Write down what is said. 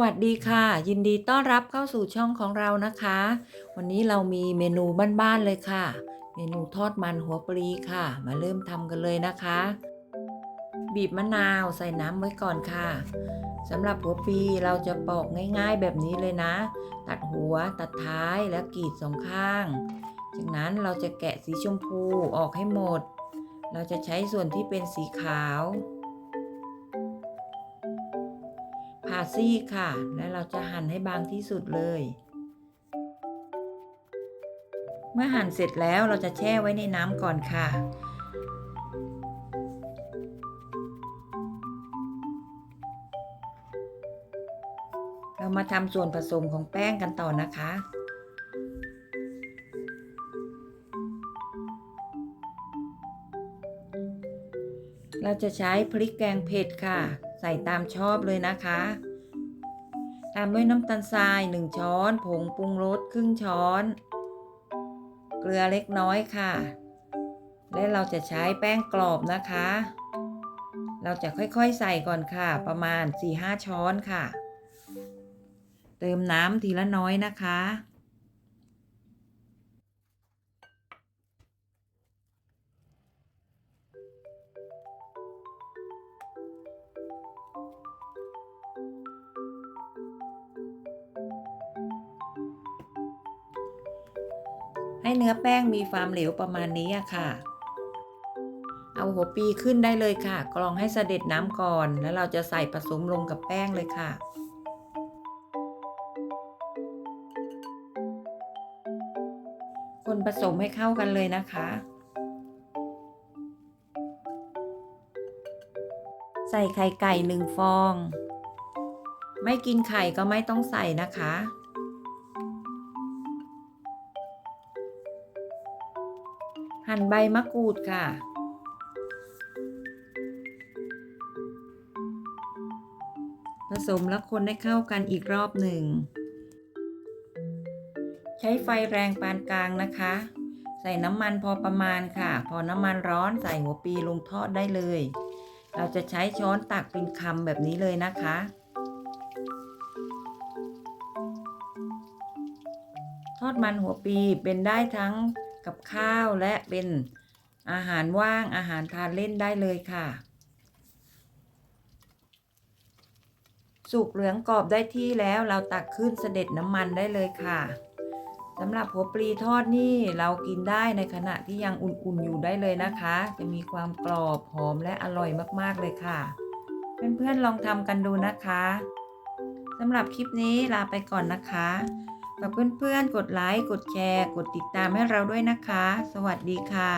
วัสดีค่ะ ยินดีต้อนรับเข้าสู่ช่องของเรานะคะ วันนี้เรามีเมนูบ้านๆเลยค่ะ เมนูทอดมันหัวปลีค่ะ มาเริ่มทำกันเลยนะคะ บีบมะนาวใส่น้ำไว้ก่อนค่ะสำหรับหัวปลีเราจะปอกง่ายๆแบบนี้เลยนะ ตัดหัวตัดท้ายแล้วกรีดสองข้าง จากนั้นเราจะแกะสีชมพูออกให้หมด เราจะใช้ส่วนที่เป็นสีขาว ผ่าซี่ค่ะ และเราจะหั่นให้บางที่สุดเลย เมื่อหั่นเสร็จแล้วเราจะแช่ไว้ในน้ำก่อนค่ะเรามาทำส่วนผสมของแป้งกันต่อนะคะ เราจะใช้พริกแกงเผ็ดค่ะ ใส่ตามชอบเลยนะคะ ตามด้วยน้ำตาลทราย 1 ช้อน ผงปรุงรสครึ่งช้อน เกลือเล็กน้อยค่ะ และเราจะใช้แป้งกรอบนะคะ เราจะค่อยๆใส่ก่อนค่ะ ประมาณ 4-5 ช้อนค่ะ เติมน้ำทีละน้อยนะคะ ให้เนื้อแป้งมีความเหลวประมาณนี้ค่ะ เอาหัวปีขึ้นได้เลยค่ะ กรองให้เสด็จน้ำก่อน แล้วเราจะใส่ผสมลงกับแป้งเลยค่ะคนผสมให้เข้ากันเลยนะคะ ใส่ไข่ไก่หนึ่งฟอง ไม่กินไข่ก็ไม่ต้องใส่นะคะ หั่นใบมะกรูดค่ะ ผสมแล้วคนให้เข้ากันอีกรอบหนึ่ง ใช้ไฟแรงปานกลางนะคะ ใส่น้ำมันพอประมาณค่ะ พอน้ำมันร้อนใส่หัวปีลงทอดได้เลย เราจะใช้ช้อนตักเป็นคำแบบนี้เลยนะคะทอดมันหัวปีเป็นได้ทั้ง กับข้าวและเป็นอาหารว่างอาหารทานเล่นได้เลยค่ะ สุกเหลืองกรอบได้ที่แล้วเราตักขึ้นเสด็จน้ำมันได้เลยค่ะสำหรับหัวปลีทอดนี่เรากินได้ในขณะที่ยังอุ่นๆอยู่ได้เลยนะคะ จะมีความกรอบหอมและอร่อยมากๆเลยค่ะ เพื่อนๆลองทำกันดูนะคะสำหรับคลิปนี้ลาไปก่อนนะคะ ฝากเพื่อนๆ กดไลค์ กดแชร์ กดติดตามให้เราด้วยนะคะ สวัสดีค่ะ